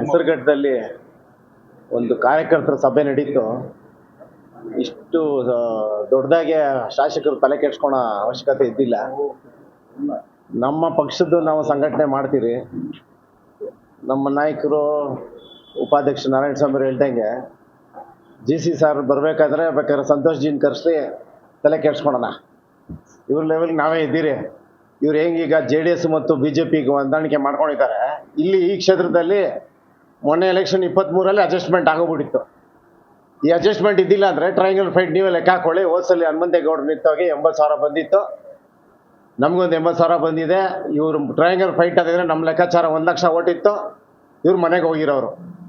ಹೆಸರುಘಟ್ಟದಲ್ಲಿ ಒಂದು ಕಾರ್ಯಕರ್ತರ ಸಭೆ ನಡೀತು. ಇಷ್ಟು ದೊಡ್ಡದಾಗೆ ಶಾಸಕರು ತಲೆ ಕೆಡ್ಸ್ಕೊಳೋ ಅವಶ್ಯಕತೆ ಇದ್ದಿಲ್ಲ. ನಮ್ಮ ಪಕ್ಷದ್ದು ನಾವು ಸಂಘಟನೆ ಮಾಡ್ತೀರಿ. ನಮ್ಮ ನಾಯಕರು ಉಪಾಧ್ಯಕ್ಷ ನಾರಾಯಣ ಸ್ವಾಮಿ ಹೇಳ್ದಂಗೆ, ಜಿ ಸಿ ಸರ್ ಬರಬೇಕಾದ್ರೆ ಬೇಕಾದ್ರೆ ಸಂತೋಷ್ ಜೀನ್ ಕರೆಸಿ ತಲೆ ಕೆಡ್ಸ್ಕೊಳೋಣ. ಇವ್ರ ಲೆವೆಲ್ಗೆ ನಾವೇ ಇದ್ದೀರಿ. ಇವ್ರು ಹೆಂಗೀಗ ಜೆ ಡಿ ಎಸ್ ಮತ್ತು ಬಿ ಜೆ ಪಿಗೆ ಹೊಂದಾಣಿಕೆ ಮಾಡ್ಕೊಂಡಿದ್ದಾರೆ. ಇಲ್ಲಿ ಈ ಕ್ಷೇತ್ರದಲ್ಲಿ ಮೊನ್ನೆ ಎಲೆಕ್ಷನ್ ಇಪ್ಪತ್ತ್ಮೂರಲ್ಲಿ ಅಡ್ಜಸ್ಟ್ಮೆಂಟ್ ಆಗೋಗ್ಬಿಟ್ಟಿತ್ತು. ಈ ಅಡ್ಜಸ್ಟ್ಮೆಂಟ್ ಇದ್ದಿಲ್ಲ ಅಂದರೆ ಟ್ರಯಾಂಗಲ್ ಫೈಟ್ ನೀವೇ ಲೆಕ್ಕ ಹಾಕೊಳ್ಳಿ. ಹೋದ್ಸಲಿ ಹನುಮಂತೇಗೌಡರು ನಿಂತೋಗಿ ಎಂಬತ್ತು ಸಾವಿರ ಬಂದಿತ್ತು. ನಮಗೊಂದು ಎಂಬತ್ತು ಸಾವಿರ ಬಂದಿದೆ. ಇವರು ಟ್ರಯಾಂಗಲ್ ಫೈಟ್ ಆದರೆ ನಮ್ಮ ಲೆಕ್ಕಾಚಾರ ಒಂದು ಲಕ್ಷ ಓಟಿತ್ತು. ಇವ್ರು ಮನೆಗೆ ಹೋಗಿರೋರು.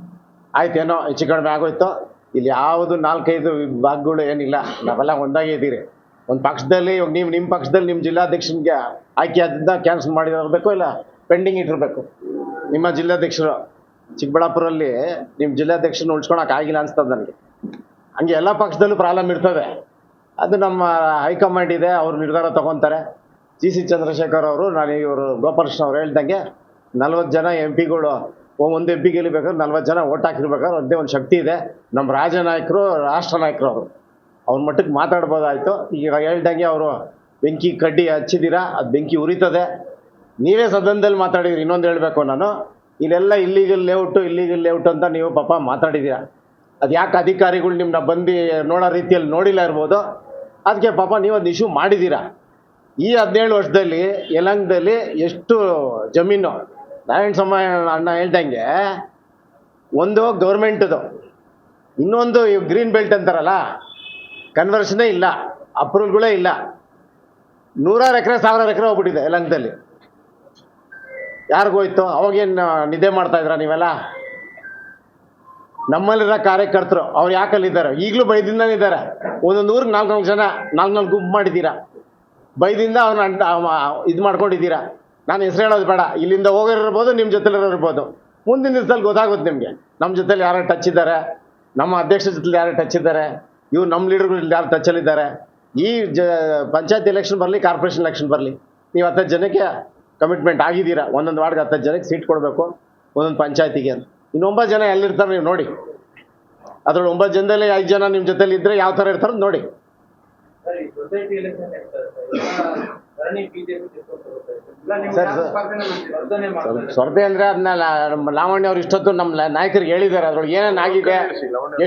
ಆಯ್ತೇನೋ, ಹೆಚ್ಚು ಕಡಿಮೆ ಆಗೋಯ್ತು. ಇಲ್ಲಿ ಯಾವುದು ನಾಲ್ಕೈದು ಭಾಗಗಳು ಏನಿಲ್ಲ. ನಾವೆಲ್ಲ ಒಂದಾಗೇ ಇದ್ದೀರಿ. ಒಂದು ಪಕ್ಷದಲ್ಲಿ, ಇವಾಗ ನೀವು ನಿಮ್ಮ ಪಕ್ಷದಲ್ಲಿ ನಿಮ್ಮ ಜಿಲ್ಲಾಧ್ಯಕ್ಷನಿಗೆ ಆಯ್ಕೆ ಆದಿಂದ ಕ್ಯಾನ್ಸಲ್ ಮಾಡಿರಬೇಕು ಇಲ್ಲ? ಪೆಂಡಿಂಗ್ ಇಟ್ಟಿರಬೇಕು. ನಿಮ್ಮ ಜಿಲ್ಲಾಧ್ಯಕ್ಷರು. ಚಿಕ್ಕಬಳ್ಳಾಪುರಲ್ಲಿ ನಿಮ್ಮ ಜಿಲ್ಲಾಧ್ಯಕ್ಷನ ಉಳ್ಸ್ಕೊಳಕ್ಕೆ ಆಗಿಲ್ಲ ಅನ್ಸ್ತದೆ ನನಗೆ. ಹಂಗೆ ಎಲ್ಲ ಪಕ್ಷದಲ್ಲೂ ಪ್ರಾಬ್ಲಮ್ ಇರ್ತದೆ ಅದು ನಮ್ಮ ಹೈಕಮಾಂಡ್ ಇದೆ, ಅವರು ನಿರ್ಧಾರ ತಗೊತಾರೆ. ಜಿ ಸಿ ಚಂದ್ರಶೇಖರ್ ಅವರು, ನಾನು ಇವರು ಗೋಪಾಲಕೃಷ್ಣ ಅವ್ರು ಹೇಳ್ದಂಗೆ ನಲ್ವತ್ತು ಜನ ಎಂ ಪಿಗಳು, ಒಂದು ಎಂ ಪಿ ಗೆಲ್ಲಬೇಕಾದ್ರೆ ನಲ್ವತ್ತು ಜನ ಓಟ್ ಹಾಕಿರ್ಬೇಕಾದ್ರೆ ಒಂದೇ ಒಂದು ಶಕ್ತಿ ಇದೆ. ನಮ್ಮ ರಾಜ ನಾಯಕರು ರಾಷ್ಟ್ರ ನಾಯಕರು ಅವರು. ಅವ್ರ ಮಟ್ಟಕ್ಕೆ ಮಾತಾಡ್ಬೋದಾಯಿತು. ಈಗ ಹೇಳ್ದಂಗೆ ಅವರು, ಬೆಂಕಿ ಕಡ್ಡಿ ಹಚ್ಚಿದ್ದೀರಾ ಅದು ಬೆಂಕಿ ಉರಿತದೆ. ನೀವೇ ಸದನದಲ್ಲಿ ಮಾತಾಡಿದ್ರಿ, ಇನ್ನೊಂದು ಹೇಳಬೇಕು ನಾನು. ಇಲ್ಲೆಲ್ಲ ಇಲ್ಲಿಗಲ್ ಲೇಔಟು ಇಲ್ಲಿಗಲ್ ಲೇಔಟ್ ಅಂತ ನೀವು ಪಾಪ ಮಾತಾಡಿದ್ದೀರಾ ಅದು ಯಾಕೆ ಅಧಿಕಾರಿಗಳು ನಿಮ್ಮನ್ನ ಬಂದು ನೋಡೋ ರೀತಿಯಲ್ಲಿ ನೋಡಿಲ್ಲ ಇರ್ಬೋದು. ಅದಕ್ಕೆ ಪಾಪ ನೀವು ಒಂದು ಇಶ್ಯೂ ಮಾಡಿದ್ದೀರಾ ಈ ಹದಿನೇಳು ವರ್ಷದಲ್ಲಿ ಯಲಂಗದಲ್ಲಿ ಎಷ್ಟು ಜಮೀನು ನಾರಾಯಣ ಸಮ ಅಣ್ಣ ಹೇಳ್ದಂಗೆ, ಒಂದು ಗೌರ್ಮೆಂಟದು, ಇನ್ನೊಂದು ಗ್ರೀನ್ ಬೆಲ್ಟ್ ಅಂತಾರಲ್ಲ ಕನ್ವರ್ಷನೇ ಇಲ್ಲ ಅಪ್ರೂವಲ್ಗಳೇ ಇಲ್ಲ. ನೂರಾರು ಎಕರೆ, ಸಾವಿರಾರು ಎಕರೆ ಹೋಗ್ಬಿಟ್ಟಿದೆ ಯಲಂಕದಲ್ಲಿ. ಯಾರಿಗೋಯ್ತು ಅವಾಗೇನು ನಿದ್ದೆ ಮಾಡ್ತಾ ಇದ್ರ ನೀವೆಲ್ಲ? ನಮ್ಮಲ್ಲಿರೋ ಕಾರ್ಯಕರ್ತರು, ಅವ್ರು ಯಾಕಲ್ಲಿದ್ದಾರೆ? ಈಗಲೂ ಬೈದಿಂದಾನೇ ಇದ್ದಾರೆ. ಒಂದೊಂದು ಊರಿಗೆ ನಾಲ್ಕು ನಾಲ್ಕು ಜನ ನಾಲ್ಕು ನಾಲ್ಕು ಗುಂಪು ಮಾಡಿದ್ದೀರಾ? ಬೈದಿಂದ ಅವ್ರನ್ನ ಇದು ಮಾಡ್ಕೊಂಡಿದ್ದೀರಾ? ನಾನು ಹೆಸರು ಹೇಳೋದು ಬೇಡ. ಇಲ್ಲಿಂದ ಹೋಗಿರ್ಬೋದು ನಿಮ್ಮ ಜೊತೆಲಿರೋ ಇರ್ಬೋದು ಮುಂದಿನ ದಿವಸದಲ್ಲಿ ಗೊತ್ತಾಗುತ್ತೆ ನಿಮಗೆ. ನಮ್ಮ ಜೊತೆಲಿ ಯಾರು ಟಚ್ ಇದ್ದಾರೆ, ನಮ್ಮ ಅಧ್ಯಕ್ಷರ ಜೊತೆಲಿ ಯಾರು ಟಚ್ ಇದ್ದಾರೆ, ಇವ್ರು ನಮ್ಮ ಲೀಡರ್ಗಳು ಯಾರು ಟಚಲ್ಲಿದ್ದಾರೆ ಈ ಜ, ಪಂಚಾಯತ್ ಎಲೆಕ್ಷನ್ ಬರಲಿ, ಕಾರ್ಪೊರೇಷನ್ ಎಲೆಕ್ಷನ್ ಬರಲಿ. ನೀವು ಹತ್ತು ಜನಕ್ಕೆ ಕಮಿಟ್ಮೆಂಟ್ ಆಗಿದ್ದೀರಾ? ಒಂದೊಂದು ವಾರ್ಡ್ಗೆ ಹತ್ತು ಜನಕ್ಕೆ ಸೀಟ್ ಕೊಡಬೇಕು ಒಂದೊಂದು ಪಂಚಾಯತಿಗೆ ಅಂತ. ಇನ್ನು ಒಂಬತ್ತು ಜನ ಎಲ್ಲಿರ್ತಾರೆ ನೀವು ನೋಡಿ. ಅದ್ರಲ್ಲಿ ಒಂಬತ್ತು ಜನದಲ್ಲಿ ಐದು ಜನ ನಿಮ್ಮ ಜೊತೆಲಿ ಇದ್ದರೆ ಯಾವ ಥರ ಇರ್ತಾರೆ ನೋಡಿ. ಸರಿ ಸ್ವರ್ಧೆ ಅಂದರೆ ಅದನ್ನ ಲಾವಣ್ಯ ಅವ್ರು ಇಷ್ಟೊತ್ತು ನಮ್ಮ ನಾಯಕರಿಗೆ ಹೇಳಿದ್ದಾರೆ. ಅದ್ರೊಳಗೆ ಏನೇನಾಗಿದೆ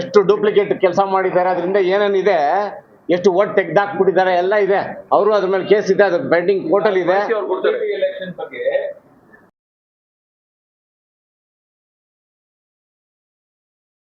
ಎಷ್ಟು ಡೂಪ್ಲಿಕೇಟ್ ಕೆಲಸ ಮಾಡಿದ್ದಾರೆ ಅದರಿಂದ ಏನೇನಿದೆ ಎಷ್ಟು ಓಟ್ ತೆಗ್ದಾಕ್ಬಿಟ್ಟಿದ್ದಾರೆ ಎಲ್ಲ ಇದೆ. ಅವರು ಅದ್ರ ಮೇಲೆ ಕೇಸ್ ಇದೆ ಅದು ಪೆಂಡಿಂಗ್ ಕೋರ್ಟಲ್ಲಿ ಇದೆ.